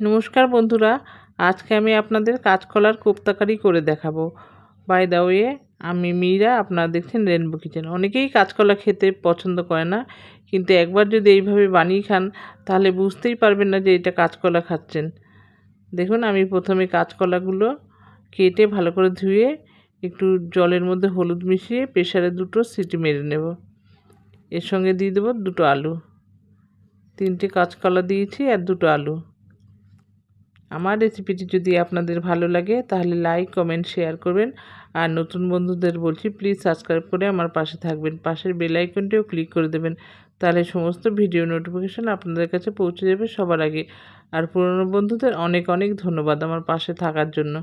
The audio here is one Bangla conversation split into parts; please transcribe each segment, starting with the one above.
নমস্কার বন্ধুরা, আজকে আমি আপনাদের কাঁচকলার কোপ্তাকারি করে দেখাবো। বাই দা ওয়ে আমি মীরা, আপনারা দেখছেন রেনবো কিচেন অনেকেই কাঁচকলা খেতে পছন্দ করে না, কিন্তু একবার যদি এইভাবে বানিয়ে খান, তাহলে বুঝতেই পারবেন না যে এটা কাঁচকলা খাচ্ছেন। দেখুন, আমি প্রথমে কাঁচকলাগুলো কেটে ভালো করে ধুয়ে একটু জলের মধ্যে হলুদ মিশিয়ে প্রেশারে দুটো সিটি মেরে নেব। এর সঙ্গে দিয়ে দেবো দুটো আলু। তিনটে কাঁচকলা দিয়েছি আর দুটো আলু। আমার রেসিপিটি যদি আপনাদের ভালো লাগে, তাহলে লাইক কমেন্ট শেয়ার করবেন। আর নতুন বন্ধুদের বলছি প্লিজ সাবস্ক্রাইব করে আমার পাশে থাকবেন। পাশের বেল আইকনটিও ক্লিক করে দেবেন। তাহলে সমস্ত ভিডিও নোটিফিকেশান আপনাদের কাছে পৌঁছে যাবে সবার আগে। আর পুরনো বন্ধুদের অনেক অনেক ধন্যবাদ আমার পাশে থাকার জন্য।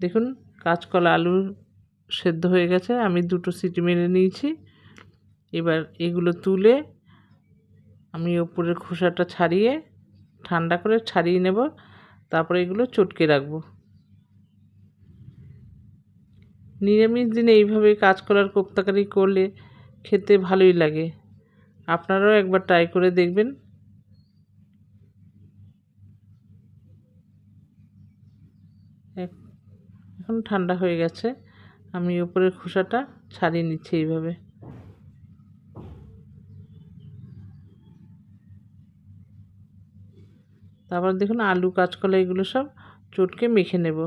দেখুন, কাঁচকলা আলু সেদ্ধ হয়ে গেছে, আমি দুটো সিটি মেরে নিয়েছি। এবার এগুলো তুলে আমি ওপরের খোসাটা ছাড়িয়ে ঠান্ডা করে ছাড়িয়ে নেব। তারপরে এগুলো চটকে রাখব। নিরামিষ দিনে এইভাবে কাজ করার কোপ্তাকারি করলে খেতে ভালোই লাগে। আপনারাও একবার ট্রাই করে দেখবেন। এখন ঠান্ডা হয়ে গেছে। আমি উপরের খোসাটা ছাড়িয়ে নিচ্ছি এইভাবে। তারপর দেখুন আলু, কাঁচকলা, এগুলো সব চটকে মেখে নেব।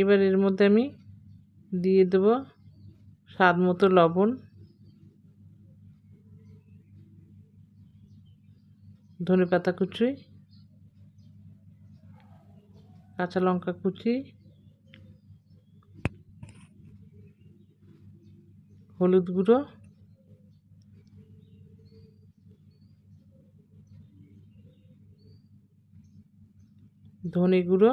এবার এর মধ্যে আমি দিয়ে দেব স্বাদ মতো লবণ। ধনে পাতা কুচি, কাঁচা লঙ্কা কুচি হলুদ গুঁড়ো ধনে গুঁড়ো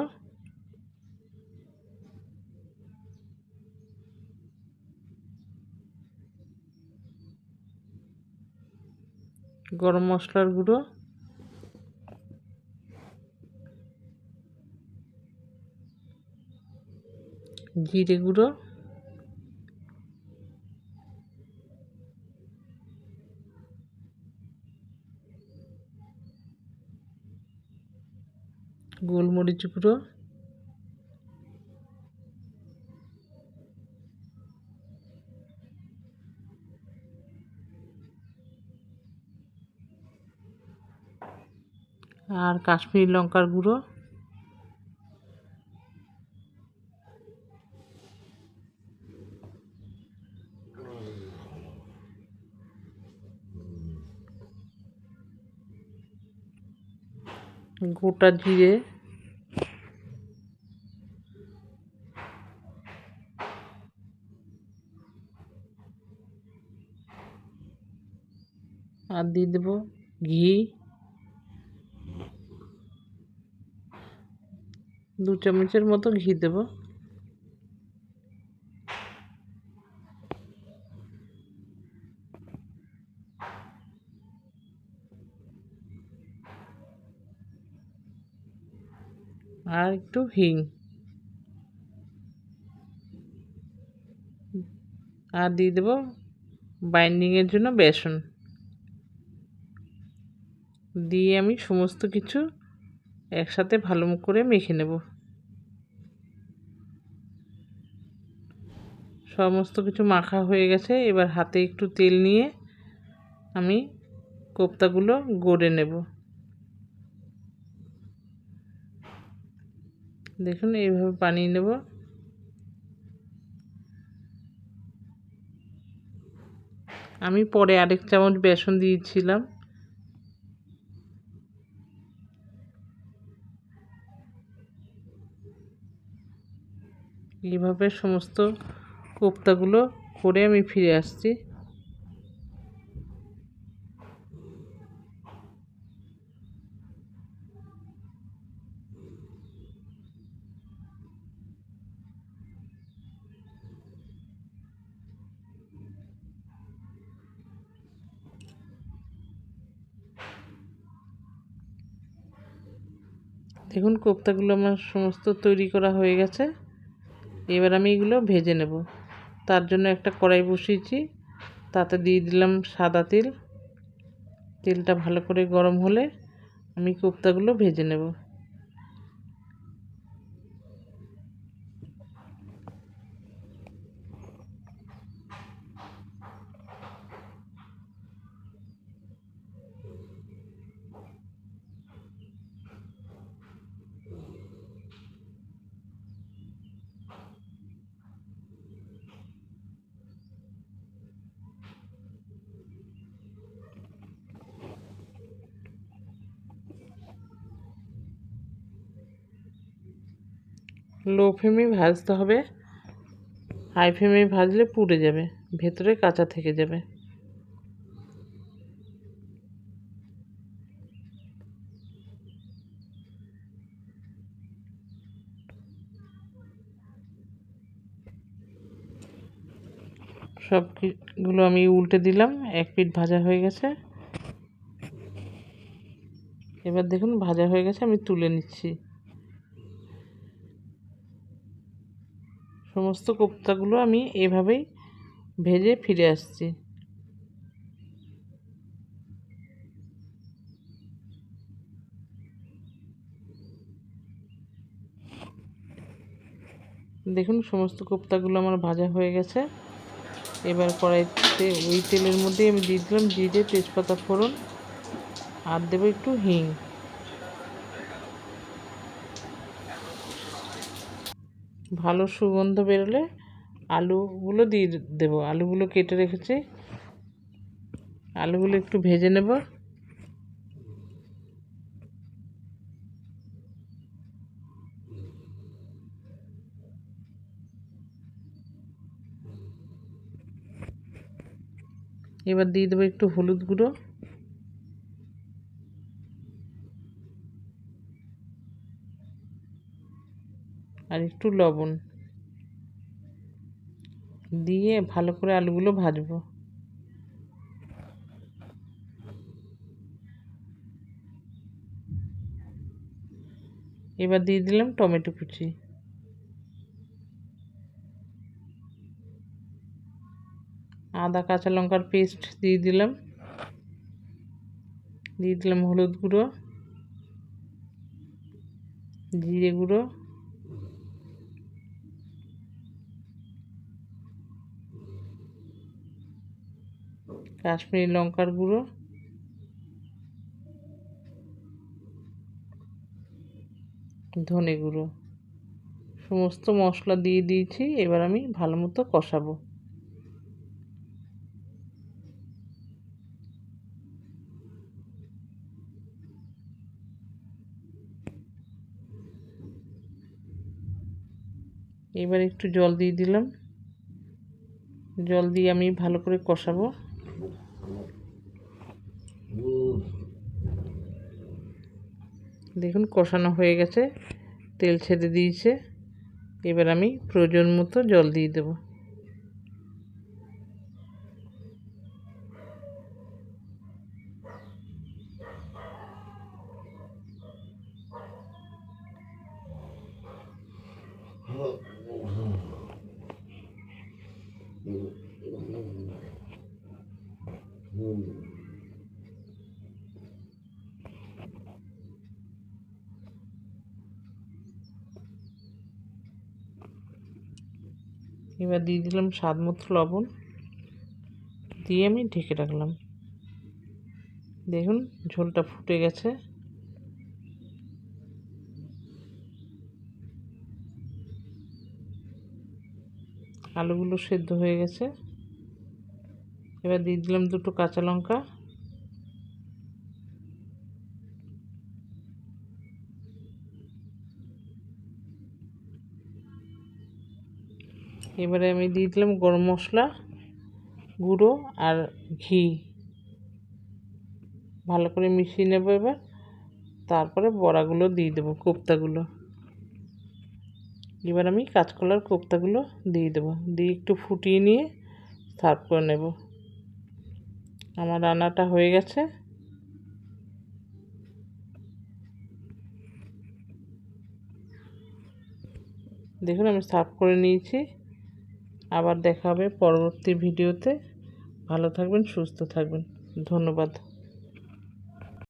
গরম মশলার গুঁড়ো জিরে গুঁড়ো গোলমরিচ গুঁড়ো। আর কাশ্মীর লঙ্কার গুঁড়ো। গোটা জিরে আর দিয়ে দেবো ঘি। দু চামচের মতো ঘি দেবো। আর একটু হিং। আর দিয়ে দেবো বাইন্ডিংয়ের জন্য বেসন। দিয়ে আমি সমস্ত কিছু একসাথে ভালো করে মেখে নেব। সমস্ত কিছু মাখা হয়ে গেছে। এবার হাতে একটু তেল নিয়ে আমি কোপ্তাগুলো গড়ে নেব। দেখুন, এইভাবে বানিয়ে নেব। আমি পরে আরেক চামচ বেসন দিয়েছিলাম। এইভাবে সমস্ত কোপ্তাগুলো করে আমি ফিরে আসছি। দেখুন, কোপ্তাগুলো আমার সমস্ত তৈরি করা হয়ে গেছে। এবার আমি এগুলো ভেজে নেব। তার জন্য একটা কড়াই বসিয়েছি। তাতে দিয়ে দিলাম সাদা তেল। তেলটা ভালো করে গরম হলে আমি কোপ্তাগুলো ভেজে নেব। লো ফ্লেমে ভাজতে হবে। হাই ফ্লেমে ভাজলে পুড়ে যাবে, ভেতরে কাঁচা থেকে যাবে। সবগুলো আমি উল্টে দিলাম, এক পিঠ ভাজা হয়ে গেছে। এবার দেখুন, ভাজা হয়ে গেছে, আমি তুলে নিচ্ছি। সমস্ত কোপ্তাগুলো আমি এভাবেই ভেজে ফিরে আসছি। দেখুন, সমস্ত কোপ্তাগুলো আমার ভাজা হয়ে গেছে। এবার কড়াইতে ওই তেলের মধ্যে আমি দিয়ে দিলাম জিরে, তেজপাতা ফোড়ন, আর দেবো একটু হিং। ভালো সুগন্ধ বেরোলে আলুগুলো দিয়ে দেবো। আলুগুলো কেটে রেখেছি। আলুগুলো একটু ভেজে নেব। এবার দিয়ে দেবো একটু হলুদ গুঁড়ো। একটু লবণ দিয়ে ভালো করে আলুগুলো ভাজবো। এবার দিয়ে দিলাম টমেটো কুচি। আদা, কাঁচা লঙ্কার পেস্ট দিয়ে দিলাম। দিয়ে দিলাম হলুদ গুঁড়ো, জিরে গুঁড়ো। কাশ্মীরি লঙ্কার গুঁড়ো। ধনে গুঁড়ো। সমস্ত মশলা দিয়ে দিয়েছি, এবার আমি ভালো মতো কষাবো। এবার একটু জল দিয়ে দিলাম। জল দিয়ে আমি ভালো করে কষাবো। দেখুন কষানো হয়ে গেছে তেল ছেড়ে দিয়েছে। এবার আমি প্রয়োজন মতো জল দিয়ে দেবো। এবার দিয়ে দিলাম স্বাদ মতো লবণ। দিয়ে আমি ঢেকে রাখলাম। দেখুন, ঝোলটা ফুটে গেছে। আলুগুলো সেদ্ধ হয়ে গেছে। এবার দিয়ে দিলাম দুটো কাঁচা লঙ্কা। এবারে আমি দিয়ে দিলাম গরম মশলা, গুঁড়ো আর ঘি। ভালো করে মিশিয়ে নেব এবার। তারপরে বড়াগুলো দিয়ে দেবো, কোপ্তাগুলো। এবার আমি কাঁচকলার কোপ্তাগুলো দিয়ে দেবো, দিয়ে একটু ফুটিয়ে নিয়ে সার্ভ করে নেব। আমার রান্নাটা হয়ে গেছে। দেখুন আমি সার্ভ করে নিয়েছি। আবার দেখা হবে পরবর্তী ভিডিওতে। ভালো থাকবেন সুস্থ থাকবেন। ধন্যবাদ।